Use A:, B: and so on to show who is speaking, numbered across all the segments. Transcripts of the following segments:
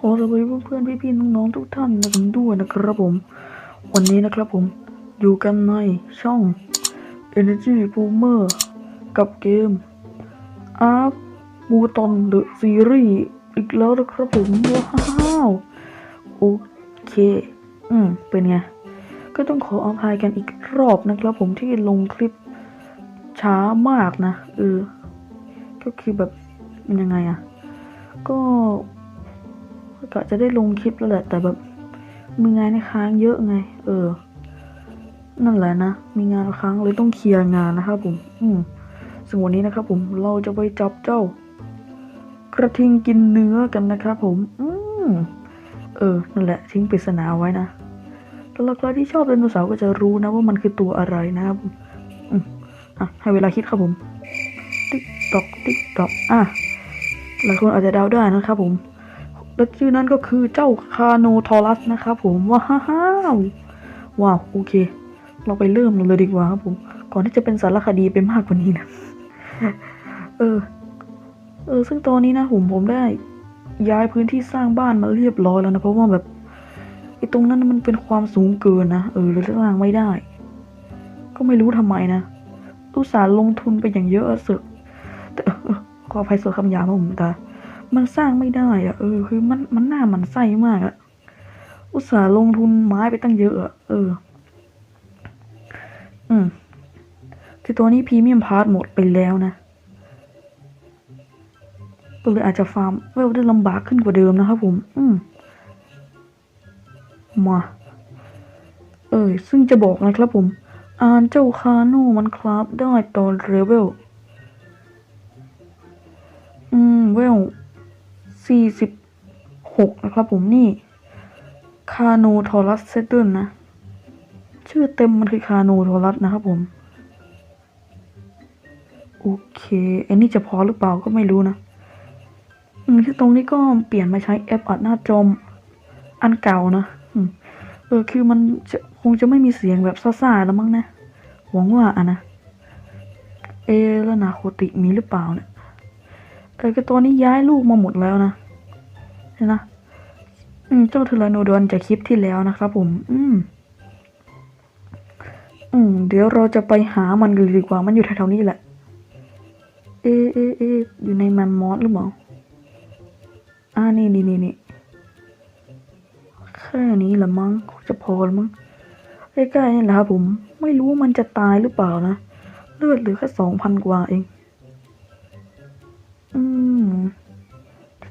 A: ขอสวัสดีเพื่อนๆพี่ๆน้องๆทุกท่านนะผมด้วยนะครับผม วันนี้นะครับผมอยู่กันในช่อง Energy Boomer กับเกม Ark b u t o n The Series อีกแล้วนะครับผม ว้าว โอเค อืม เป็นไง ก็ต้องขออภัยกันอีกรอบนะครับผมที่ลงคลิปช้ามากนะ เออ ก็คือแบบมันยังไงอะก็ กะจะได้ลงคลิปแล้วแหละ แต่แบบมีงานในค้างเยอะไง เออ นั่นแหละนะ มีงานค้างเลยต้องเคลียร์งานนะครับผม อืมซึ่งวันนี้นะครับผมเราจะไปจับเจ้า กระทิงกินเนื้อกันนะครับผม อืมเออ นั่นแหละ ทิ้งปริศนาไว้นะแล้วใครที่ชอบไดโนเสาร์ก็จะรู้นะว่ามันคือตัวอะไรนะครับผมอืมอะ ให้เวลาคิดครับผม ติ๊กตอก ติ๊กตอก อะ หลายคนอาจจะเดาได้นะครับผม และชื่อนั้นก็คือเจ้าคาโนทอรัสนะครับผมว้าวว้าวโอเค เราไปเริ่มเลยดีกว่าครับผมก่อนที่จะเป็นสารคดีไปมากกว่านี้นะเออ เออ ซึ่งตอนนี้นะผมผมได้ย้ายพื้นที่สร้างบ้านมาเรียบร้อยแล้วนะ เพราะว่าแบบไอ้ตรงนั้นมันเป็นความสูงเกินนะ เออเลยสร้างไม่ได้ ก็ไม่รู้ทำไมนะอุตส่าห์ลงทุนไปอย่างเยอะเสึกแต่เออขออภัยส่วนคำหยาบผมแต่ มันสร้างไม่ได้อะเออ คือมันมันหน้ามันไส้มากอะอุตส่าห์ลงทุนไม้ไปตั้งเยอะอะเออ อืมคือตัวนี้พรีเมียมพาร์ทหมดไปแล้วนะก็เลยอาจจะฟาร์มเวลได้ลำบากขึ้นกว่าเดิมนะครับผม อืมมา เอ้ยซึ่งจะบอกนะครับผม อ่านเจ้าคาโน่มันคราฟได้ตอนเลเวลอืม เวล สี่สิบหกนะครับผมนี่คาโนทอรัสเซตเดิลนะ ชื่อเต็มมันคือคาโนทอรัสนะครับผม โอเค อันนี้จะพอหรือเปล่าก็ไม่รู้นะอืมที่ตรงนี้ก็เปลี่ยนมาใช้แอปอัดหน้าจอมอันเก่านะอเออคือมันจะคงจะไม่มีเสียงแบบซ่าๆแล้วมั้งนะหวังว่าอะนะ เอแล้วนาโคติมีหรือเปล่าเนี่ย เออก็ตัวนี้ย้ายลูกมาหมดแล้วนะเห็นนะอืมเจ้าเทเลโนดอนจากคลิปที่แล้วนะครับผม อืม อืม เดี๋ยวเราจะไปหามันกันดีกว่า มันอยู่แถวๆนี้แหละ เอเอเอะอยู่ในแมมมอสหรือเปล่า อ่า นี่นี่นี่นี่แค่นี้ละมั้ง จะพอละมั้ง ใกล้ๆนี่แหละครับผม ไม่รู้ว่ามันจะตายหรือเปล่านะ เลือดเหลือแค่สองพันกว่าเอง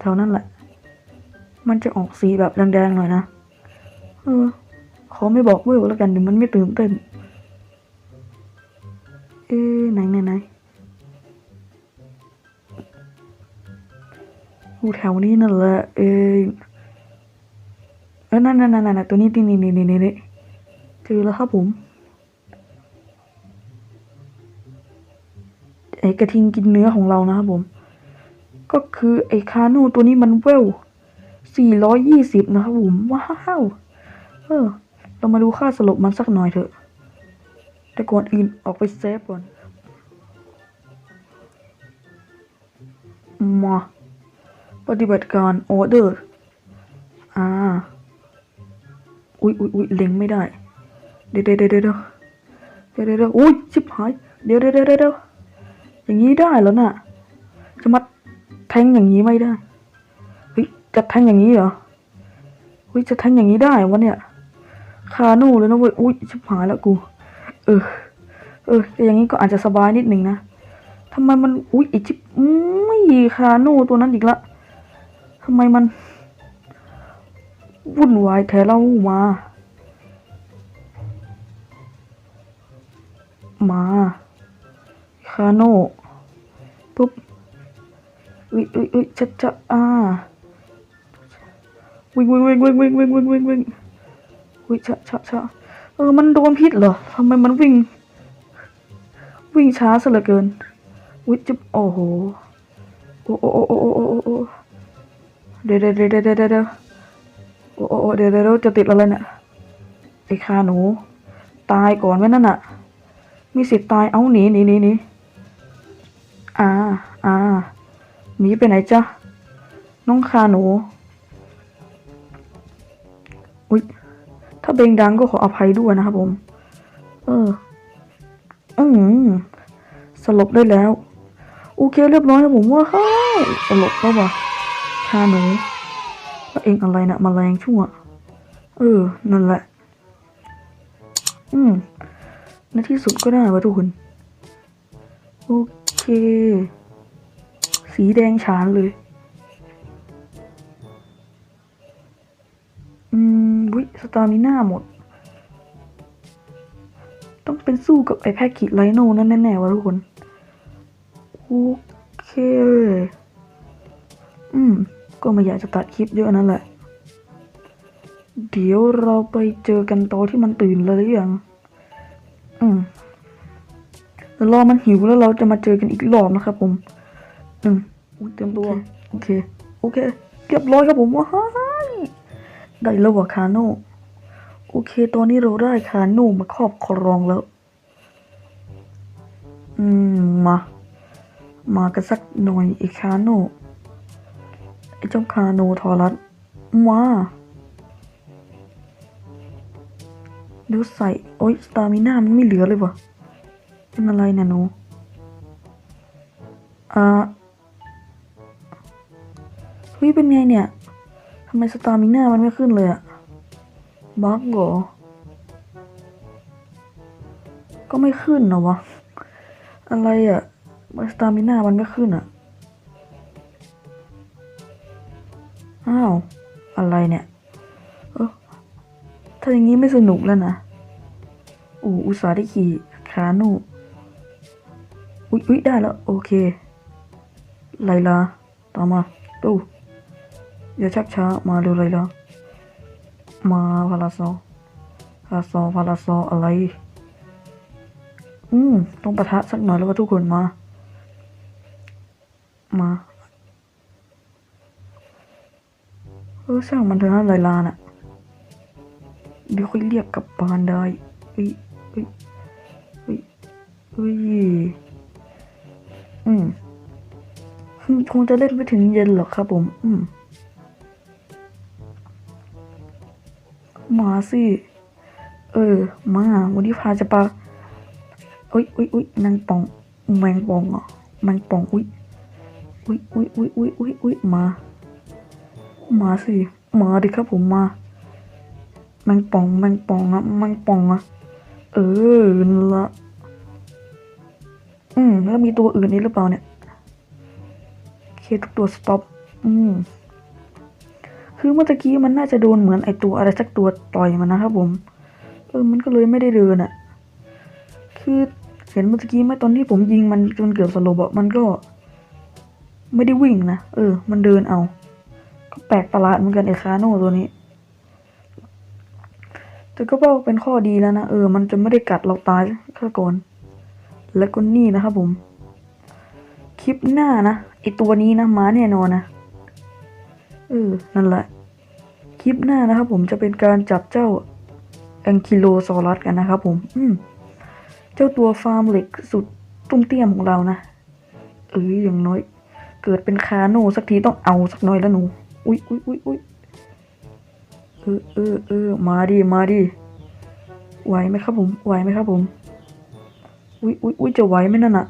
A: แถวนั้นแหละ มันจะออกสีแบบแดงๆหน่อยนะ เออ ขอไม่บอกเวลแล้วกันเดี๋ยวมันไม่ตื่นเต้น เอ๊ะไหนไหนไหนอยู่แถวนี้นั่นแหละ เองเออนั่นนั่นนั่นนั่นตัวนี้ที่นี่นี่นี่นี่เจอแล้วครับผมไอกระทิงกินเนื้อของเรานะครับผม ก็คือไอ้คาโนูตัวนี้มันเวลสี่ร้อยยี่สิบนะครับผม ว้าว เออ เรามาดูค่าสลบมันสักหน่อยเถอะ แต่ก่อนอื่นออกไปเซฟก่อน มา ปฏิบัติการออเดอร์ อ่า อุ๊ยอุ๊ยอุ๊ยเล็งไม่ได้ เดี๋ยวเดี๋ยวเดี๋ยวเดี๋ยวเดี๋ยวอุ๊ยชิบหายเดี๋ยวเดี๋ยวเดี๋ยวเดี๋ยวอย่างนี้ได้แล้วน่ะจะมา แทงอย่างนี้ไม่ได้เฮ้ยจะแทงอย่างนี้เหรอเฮ้ยจะแทงอย่างนี้ได้วะเนี่ยคาโนูเลยนะเว้ยอุ๊ยชิบหายแล้วกู เออ เออแต่อย่างนี้ก็อาจจะสบายนิดหนึ่งนะทำไมมันอุ๊ยไอชิบไม่คาโนูตัวนั้นอีกละทำไมมัน วุ่นวายแท้เล่ามา มาคาโน่ปุ๊บ อุ้ยอุ้ยอุ้ยจะจะอ่าวิ่งวิ่งวิ่งวิ่งวิ่งวิ่งวิ่งวิ่งวิ่งอุ้ยชะชะชะเออมันโดนพิษเหรอทำไมมันวิ่ง วิ่งช้าซะเหลือเกินอุ้ยจิบโอ้โหโอ้โอ้โอ้โอ้โอ้โอ้เดี๋ยวเดี๋ยวเดี๋ยวเดี๋ยวเดี๋ยวเดี๋ยวโอ้โอ้โอ้เดี๋ยวเดี๋ยวจะติดอะไรเนี่ยไอ้คาหนู ตายก่อนไหมนั่นน่ะ มีสิทธิ์ตายเอาหนีหนีหนีหนีอ่าอ่า หนีไปไหนจ๊ะน้องคาหนู อุ้ยถ้าเบงดังก็ขออภัยด้วยนะครับผม เออ อืมสลบได้แล้ว โอเคเรียบร้อยนะผมว่าเฮ้ยสลบแล้ววะชาหนูแล้วเองอะไรนะมาแมลงชั่ว เออ นั่นแหละ อืมในที่สุดก็ได้วะทุกคน โอเค สีแดงฉานเลย อืมวิสตามิน่าหมด ต้องเป็นสู้กับไอแพคกิไลโนนั่นแน่ๆวะทุกคน โอเค อืม ก็ไม่อยากจะตัดคลิปเยอะนั่นแหละ เดี๋ยวเราไปเจอกันตอนที่มันตื่นเลยหรือยัง อืมเดี๋ยวรอมันหิวแล้วเราจะมาเจอกันอีกรอบนะครับผม อืมอุ๊ยเตรียมตัวโอเค โอเค เรียบร้อยครับผมว้ายได้แล้วว่ะคาโน่โอเค ตอนนี้เราได้คาโน่มาครอบครองแล้ว อืม มา มากันสักหน่อยไอ้คาโน่ไอ้เจ้าคาโนทอรัสมาเดี๋ยวใส่ โอ๊ยสตามิน่ามันไม่เหลือเลยวะเป็นอะไรเนี่ยหนูอ่าเฮ้ยเป็นไงเนี่ยทำไมสตาร์มิน่ามันไม่ขึ้นเลยอะบั๊กเหรอ ก็ไม่ขึ้นนะวะ อะไรอะสตาร์มิน่ามันไม่ขึ้นอะอ้าว อะไรเนี่ย เออถ้าอย่างนี้ไม่สนุกแล้วนะอูอุตสาห์ได้ขี่คานูอุ๊ยอุ๊ยได้แล้ว โอเคไลลาตามมาดู อย่าชักช้ามาเร็วไลลามาพาราโซพาราโซพาราโซอะไร อืมต้องปะทะสักหน่อยแล้วว่าทุกคนมา มาเออช่างมันเถอะนะไลลาน่ะเดี๋ยวค่อยเรียกกลับบ้านได้เอ้ยเอ้ยเอ้ยเอ้ยอืมอืมคงจะเล่นไปถึงเย็นหรอกครับผม อืม มาสิ เออ มา วันนี้พาจะปาอุ้ยอุ้ยอุ้ยแมงป่อง แมงป่องอะแมงป่อง อุ้ยอุ้ยอุ้ยอุ้ยอุ้ยอุ้ยอุ้ยมา มาสิ มาดิครับผมมา แมงป่อง แมงป่องอะ แมงป่องอะ เออละอืม แล้วมีตัวอื่นนี้หรือเปล่าเนี่ย เคทุกตัวสต็อป อืม คือเมื่อกี้มันน่าจะโดนเหมือนไอตัวอะไรสักตัวต่อยมันนะครับผมเออมันก็เลยไม่ได้เดินอะคือเห็นเมื่อกี้ไหมตอนที่ผมยิงมันจนเกือบสลบอะมันก็ ไม่ได้วิ่งนะเออ มันเดินเอา ก็แปลกประหลาดเหมือนกันไอคาโน่ตัวนี้แต่ก็เป็นข้อดีแล้วนะเออ มันจะไม่ได้กัดเราตายข้าก่อนแล้วก็นี่นะครับผม คลิปหน้านะไอตัวนี้นะมาแน่นอนนะ เออ นั่นแหละ คลิปหน้านะครับผมจะเป็นการจับเจ้าแองคิโลซอรัสกันนะครับผม อืม เจ้าตัวฟาร์มเหล็กสุดตุ้มเตี้ยมของเรานะ เอออย่างน้อย เกิดเป็นคาโน่สักทีต้องเอาสักหน่อยแล้วหนู อุ๊ยอุ๊ยอุ๊ยอุ๊ยเออเออเออมาดิมาดิไหวไหมครับผม ไหวไหมครับผม อุ๊ยอุ๊ยอุ๊ยจะไหวไหมนั่นอะ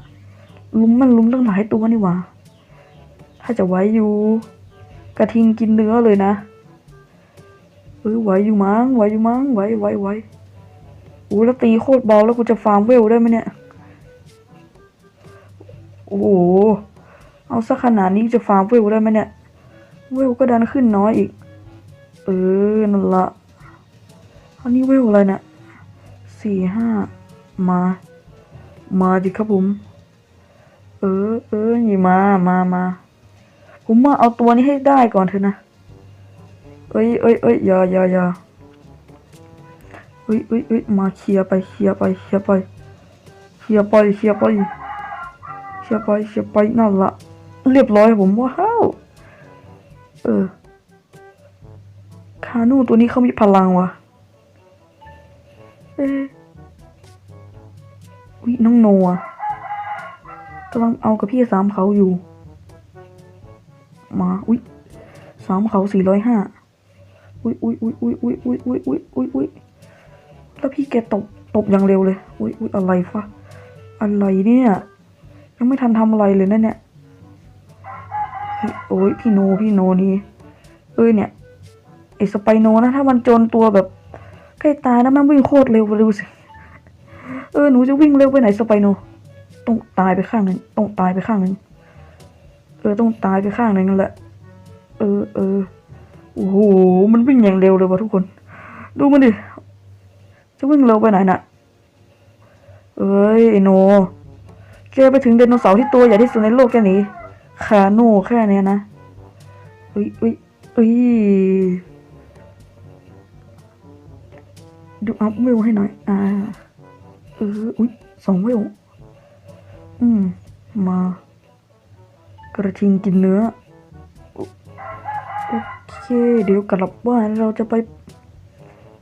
A: ลุมมันลุมตั้งหลายตัวนี่หว่า ถ้าจะไหวอยู่ กระทิงกินเนื้อเลยนะเออไหวอยู่มั้งไหวอยู่มั้งไหวไหวไหวโอ้แล้วตีโคตรเบาแล้วกูจะฟาร์มเวลได้ไหมเนี่ย โอ้โห เอาสักขนาดนี้จะฟาร์มเวลได้ไหมเนี่ย เวลก็ดันขึ้นน้อยอีก เออ นั่นละอันนี้เวลอะไรเนี่ยสี่ห้ามา มาดิครับผม เออ เออนี่มา มามา ผมว่าเอาตัวนี้ให้ได้ก่อนเถอะนะ เอ้ยเอ้ยเอ้ยอย่าอย่าอย่าเอ้ยเอ้ยเอ้ยมาเคลียร์ไปเคลียร์ไปเคลียร์ไปเคลียร์ไปเคลียร์ไปเคลียร์ไปเคลียร์ไปนั่นละเรียบร้อยผมว้าวเออคานูตัวนี้เขามีพลังว่ะเอ๊ะวิน้องโนะกำลังเอากับพี่สามเขาอยู่ มา อุ๊ยสามเขาสี่ร้อยห้าอุ้ยอุ้ยอุ้ยอุ้ยอุ้ยอุ้ยอุ้ยอุ้ยอุ้ยอุ้ยแล้วพี่แกตบตบอย่างเร็วเลย อุ้ยอุ้ยอะไรฟะอะไรเนี่ย ยังไม่ทันทำอะไรเลยนะเนี่ยโอ้ยพี่โนพี่โนนี่เอ้ยเนี่ยไอสไปโนนะถ้ามันโจนตัวแบบใกล้ตายนะมันวิ่งโคตรเร็วไปดูสิเออหนูจะวิ่งเร็วไปไหนสไปโนต้องตายไปข้างหนึ่งต้องตายไปข้างหนึ่ง ออต้องตายไปข้างหนึ่งนั่นแหละ เออเออโอ้โหมันวิ่งอย่างเร็วเลยวะทุกคน ดูมันดิจะวิ่งเร็วไปไหนน่ะ เอ้ยไอโนแกไปถึงไดโนเสาร์ที่ตัวใหญ่ที่สุดในโลกแค่นี้คาโน่แค่เนี้ยนะเอ้ยเอ้ยเอ้ยดูอัพเวลให้หน่อย อ่า เออ อุ้ยสองเวลอืม มา กระทิงกินเนื้อ โอเค เดี๋ยวกลับบ้านเราจะไป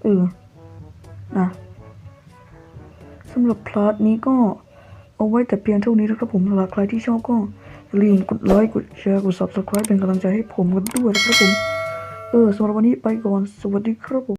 A: เออนะสำหรับพลาดนี้ก็เอาไว้แต่เพียงเท่านี้นะครับผมหากใครที่ชอบก็อย่าลืมกดไลค์ กดแชร์ กด subscribe เป็นกำลังใจให้ผมกันด้วยนะครับผม เออสำหรับวันนี้ไปก่อน สวัสดีครับผม